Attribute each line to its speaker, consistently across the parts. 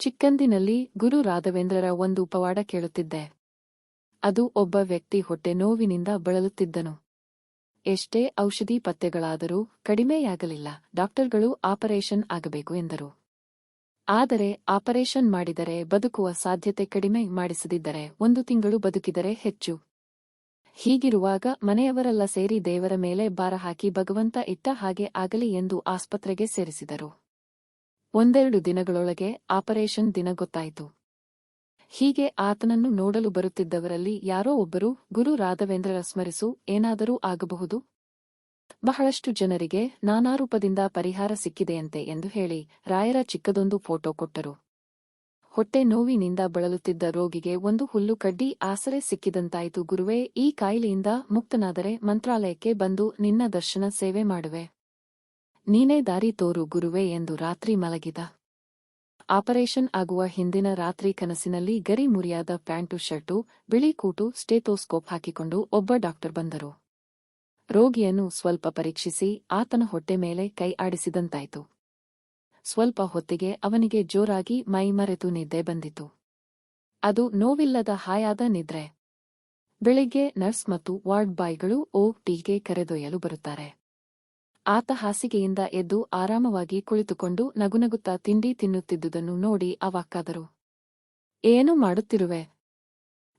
Speaker 1: ಚಿಕ್ಕಂದಿನಲ್ಲಿ ಗುರು ರಾಘವೇಂದ್ರರ ಒಂದು ಉಪವಾಡ ಕೇಳುತ್ತಿದ್ದೆ. ಅದು ಒಬ್ಬ ವ್ಯಕ್ತಿ ಹೊಟ್ಟೆ ನೋವಿನಿಂದ ಬಳಲುತ್ತಿದ್ದನು. ಎಷ್ಟೇ ಔಷಧಿ ಪತ್ತೆಗಳಾದರೂ ಕಡಿಮೆಯಾಗಲಿಲ್ಲ, ಡಾಕ್ಟರ್ಗಳು ಆಪರೇಷನ್ ಆಗಬೇಕು ಎಂದರು. ಆದರೆ ಆಪರೇಷನ್ ಮಾಡಿದರೆ ಬದುಕುವ ಸಾಧ್ಯತೆ ಕಡಿಮೆ ಮಾಡಿಸದಿದ್ದರೆ ಒಂದು ತಿಂಗಳು ಬದುಕಿದರೆ ಹೆಚ್ಚು. ಹೀಗಿರುವಾಗ ಮನೆಯವರೆಲ್ಲ ಸೇರಿ ದೇವರ ಮೇಲೆ ಭಾರ ಹಾಕಿ ಭಗವಂತ ಇಟ್ಟ ಹಾಗೆ ಆಗಲಿ ಎಂದು ಆಸ್ಪತ್ರೆಗೆ ಸೇರಿಸಿದರು. ಒಂದೆರಡು ದಿನಗಳೊಳಗೆ ಆಪರೇಷನ್ ದಿನ ಗೊತ್ತಾಯಿತು. ಹೀಗೆ ಆತನನ್ನು ನೋಡಲು ಬರುತ್ತಿದ್ದವರಲ್ಲಿ ಯಾರೋ ಒಬ್ಬರು ಗುರು ರಾಘವೇಂದ್ರರ ಸ್ಮರಿಸು ಏನಾದರೂ ಆಗಬಹುದು? ಬಹಳಷ್ಟು ಜನರಿಗೆ ನಾನಾ ರೂಪದಿಂದ ಪರಿಹಾರ ಸಿಕ್ಕಿದೆಯಂತೆ ಎಂದು ಹೇಳಿ ರಾಯರ ಚಿಕ್ಕದೊಂದು ಫೋಟೋ ಕೊಟ್ಟರು. ಹೊಟ್ಟೆ ನೋವಿನಿಂದ ಬಳಲುತ್ತಿದ್ದ ರೋಗಿಗೆ ಒಂದು ಹುಲ್ಲು ಕಡ್ಡಿ ಆಸರೆ ಸಿಕ್ಕಿದಂತಾಯಿತು ಗುರುವೇ, ಈ ಕಾಯಿಲೆಯಿಂದ ಮುಕ್ತನಾದರೆ ಮಂತ್ರಾಲಯಕ್ಕೆ ಬಂದು ನಿನ್ನ ದರ್ಶನ ಸೇವೆ ಮಾಡುವೆ. ನೀನೇ ದಾರಿ ತೋರು ಗುರುವೇ ಎಂದು ರಾತ್ರಿ ಮಲಗಿದ. ಆಪರೇಷನ್ ಆಗುವ ಹಿಂದಿನ ರಾತ್ರಿ ಕನಸಿನಲ್ಲಿ ಗರಿ ಮುರಿಯಾದ ಪ್ಯಾಂಟು, ಶರ್ಟು, ಬಿಳಿ ಕೂಟು, ಸ್ಟೇಥೋಸ್ಕೋಪ್ ಹಾಕಿಕೊಂಡು ಒಬ್ಬ ಡಾಕ್ಟರ್ ಬಂದರು. ರೋಗಿಯನ್ನು ಸ್ವಲ್ಪ ಪರೀಕ್ಷಿಸಿ ಆತನ ಹೊಟ್ಟೆ ಮೇಲೆ ಕೈ ಆಡಿಸಿದಂತಾಯಿತು. ಸ್ವಲ್ಪ ಹೊತ್ತಿಗೆ ಅವನಿಗೆ ಜೋರಾಗಿ ಮೈ ಮರೆತು ನಿದ್ದೆ ಬಂದಿತು. ಅದು ನೋವಿಲ್ಲದ ಹಾಯಾದ ನಿದ್ರೆ. ಬೆಳಿಗ್ಗೆ ನರ್ಸ್ ಮತ್ತು ವಾರ್ಡ್ ಬಾಯ್ಗಳು ಓ ಟೀಗೆ ಕರೆದೊಯ್ಯಲು ಬರುತ್ತಾರೆ. ಆತ ಹಾಸಿಗೆಯಿಂದ ಎದ್ದು ಆರಾಮವಾಗಿ ಕುಳಿತುಕೊಂಡು ನಗುನಗುತ್ತಾ ತಿಂಡಿ ತಿನ್ನುತ್ತಿದ್ದುದನ್ನು ನೋಡಿ ಅವಾಕ್ಕಾದರು. ಏನು ಮಾಡುತ್ತಿರುವೆ?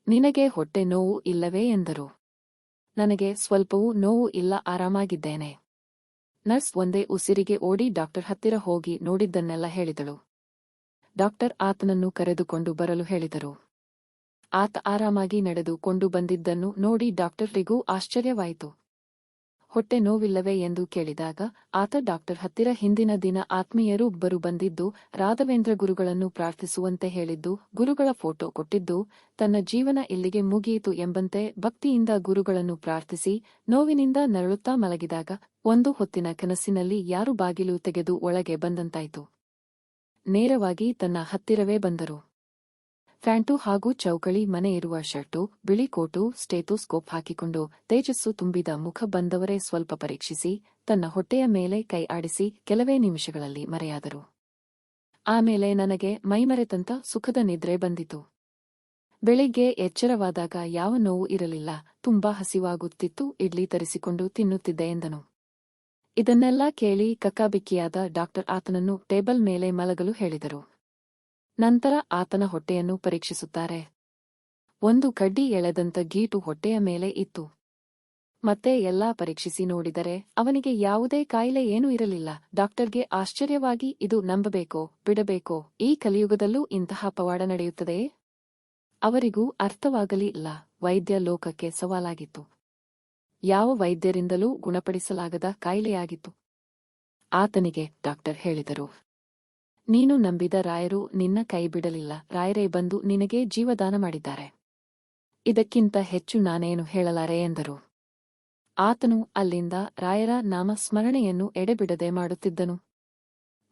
Speaker 1: ನಿನಗೆ ಹೊಟ್ಟೆ ನೋವು ಇಲ್ಲವೇ? ಎಂದರು. ನನಗೆ ಸ್ವಲ್ಪವೂ ನೋವು ಇಲ್ಲ, ಆರಾಮಾಗಿದ್ದೇನೆ. ನರ್ಸ್ ಒಂದೇ ಉಸಿರಿಗೆ ಓಡಿ ಡಾಕ್ಟರ್ ಹತ್ತಿರ ಹೋಗಿ ನೋಡಿದ್ದನ್ನೆಲ್ಲ ಹೇಳಿದಳು. ಡಾಕ್ಟರ್ ಆತನನ್ನು ಕರೆದುಕೊಂಡು ಬರಲು ಹೇಳಿದರು. ಆತ ಆರಾಮಾಗಿ ನಡೆದುಕೊಂಡು ಬಂದಿದ್ದನ್ನು ನೋಡಿ ಡಾಕ್ಟರ್ರಿಗೂ ಆಶ್ಚರ್ಯವಾಯಿತು. ಹೊಟ್ಟೆ ನೋವಿಲ್ಲವೇ ಎಂದು ಕೇಳಿದಾಗ ಆತ ಡಾಕ್ಟರ್ ಹತ್ತಿರ ಹಿಂದಿನ ದಿನ ಆತ್ಮೀಯರು ಒಬ್ಬರು ಬಂದಿದ್ದು ರಾಘವೇಂದ್ರ ಗುರುಗಳನ್ನು ಪ್ರಾರ್ಥಿಸುವಂತೆ ಹೇಳಿದ್ದು, ಗುರುಗಳ ಫೋಟೋ ಕೊಟ್ಟಿದ್ದು, ತನ್ನ ಜೀವನ ಇಲ್ಲಿಗೆ ಮುಗಿಯಿತು ಎಂಬಂತೆ ಭಕ್ತಿಯಿಂದ ಗುರುಗಳನ್ನು ಪ್ರಾರ್ಥಿಸಿ, ನೋವಿನಿಂದ ನರಳುತ್ತಾ ಮಲಗಿದಾಗ ಒಂದು ಹೊತ್ತಿನ ಕನಸಿನಲ್ಲಿ ಯಾರು ಬಾಗಿಲು ತೆಗೆದು ಒಳಗೆ ಬಂದಂತಾಯಿತು. ನೇರವಾಗಿ ತನ್ನ ಹತ್ತಿರವೇ ಬಂದರು. ಫ್ಯಾಂಟು ಹಾಗೂ ಚೌಕಳಿ ಮನೆ ಇರುವ ಶರ್ಟು, ಬಿಳಿ ಕೋಟು, ಸ್ಟೇತೋಸ್ಕೋಪ್ ಹಾಕಿಕೊಂಡು ತೇಜಸ್ಸು ತುಂಬಿದ ಮುಖ ಬಂದವರೇ ಸ್ವಲ್ಪ ಪರೀಕ್ಷಿಸಿ, ತನ್ನ ಹೊಟ್ಟೆಯ ಮೇಲೆ ಕೈ ಆಡಿಸಿ ಕೆಲವೇ ನಿಮಿಷಗಳಲ್ಲಿ ಮರೆಯಾದರು. ಆಮೇಲೆ ನನಗೆ ಮೈಮರೆತಂತ ಸುಖದ ನಿದ್ರೆ ಬಂದಿತು. ಬೆಳಿಗ್ಗೆ ಎಚ್ಚರವಾದಾಗ ಯಾವ ನೋವು ಇರಲಿಲ್ಲ, ತುಂಬಾ ಹಸಿವಾಗುತ್ತಿತ್ತು, ಇಡ್ಲಿ ತರಿಸಿಕೊಂಡು ತಿನ್ನುತ್ತಿದ್ದೆ ಎಂದನು. ಇದನ್ನೆಲ್ಲ ಕೇಳಿ ಕಕ್ಕಾಬಿಕ್ಕಿಯಾದ ಡಾಕ್ಟರ್ ಆತನನ್ನು ಟೇಬಲ್ ಮೇಲೆ ಮಲಗಲು ಹೇಳಿದರು. ನಂತರ ಆತನ ಹೊಟ್ಟೆಯನ್ನು ಪರೀಕ್ಷಿಸುತ್ತಾರೆ. ಒಂದು ಕಡ್ಡಿ ಎಳೆದಂತ ಗೀಟು ಹೊಟ್ಟೆಯ ಮೇಲೆ ಇತ್ತು. ಮತ್ತೆ ಎಲ್ಲಾ ಪರೀಕ್ಷಿಸಿ ನೋಡಿದರೆ ಅವನಿಗೆ ಯಾವುದೇ ಕಾಯಿಲೆ ಏನೂ ಇರಲಿಲ್ಲ. ಡಾಕ್ಟರ್ಗೆ ಆಶ್ಚರ್ಯವಾಗಿ, ಇದು ನಂಬಬೇಕೋ, ಬಿಡಬೇಕೋ, ಈ ಕಲಿಯುಗದಲ್ಲೂ ಇಂತಹ ಪವಾಡ ನಡೆಯುತ್ತದೆಯೇ? ಅವರಿಗೂ ಅರ್ಥವಾಗಲಿಲ್ಲ ವೈದ್ಯ ಲೋಕಕ್ಕೆ ಸವಾಲಾಗಿತ್ತು. ಯಾವ ವೈದ್ಯರಿಂದಲೂ ಗುಣಪಡಿಸಲಾಗದ ಕಾಯಿಲೆಯಾಗಿತ್ತು. ಆತನಿಗೆ ಡಾಕ್ಟರ್ ಹೇಳಿದರು ನೀನು ನಂಬಿದ ರಾಯರು ನಿನ್ನ ಕೈ ಬಿಡಲಿಲ್ಲ ರಾಯರೇ ಬಂದು ನಿನಗೆ ಜೀವದಾನ ಮಾಡಿದ್ದಾರೆ. ಇದಕ್ಕಿಂತ ಹೆಚ್ಚು ನಾನೇನು ಹೇಳಲಾರೆ ಎಂದರು. ಆತನು ಅಲ್ಲಿಂದ, ರಾಯರ ನಾಮಸ್ಮರಣೆಯನ್ನು ಎಡೆಬಿಡದೆ ಮಾಡುತ್ತಿದ್ದನು.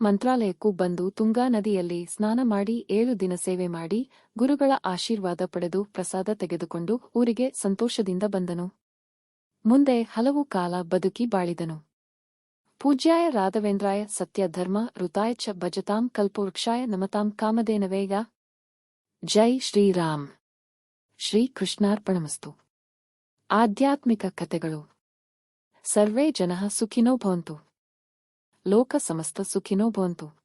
Speaker 1: ಮಂತ್ರಾಲಯಕ್ಕೂ ಬಂದು ತುಂಗಾ ನದಿಯಲ್ಲಿ ಸ್ನಾನ ಮಾಡಿ ಏಳು ದಿನ ಸೇವೆ ಮಾಡಿ, ಗುರುಗಳ ಆಶೀರ್ವಾದ ಪಡೆದು ಪ್ರಸಾದ ತೆಗೆದುಕೊಂಡು ಊರಿಗೆ ಸಂತೋಷದಿಂದ ಬಂದನು. ಮುಂದೆ ಹಲವು ಕಾಲ ಬದುಕಿ ಬಾಳಿದನು. ಪೂಜ್ಯಾಯ ರಾಘವೇಂದ್ರಾಯ ಸತ್ಯಧರ್ಮ ಋತಾಯ ಚ ಭಜತಾಂ ಕಲ್ಪವೃಕ್ಷಾಯ ನಮತಾಂ ಕಾಮಧೇನವೇಗ ಜೈ ಶ್ರೀರಾಮ್. ಶ್ರೀ ಕೃಷ್ಣಾರ್ಪಣಮಸ್ತು. ಆಧ್ಯಾತ್ಮಿಕ ಕಥೆಗಳು. ಸರ್ವೇ ಜನಃ ಸುಖಿನೋ ಭವಂತು. ಲೋಕ ಸಮಸ್ತ ಸುಖಿನೋ ಭವಂತು.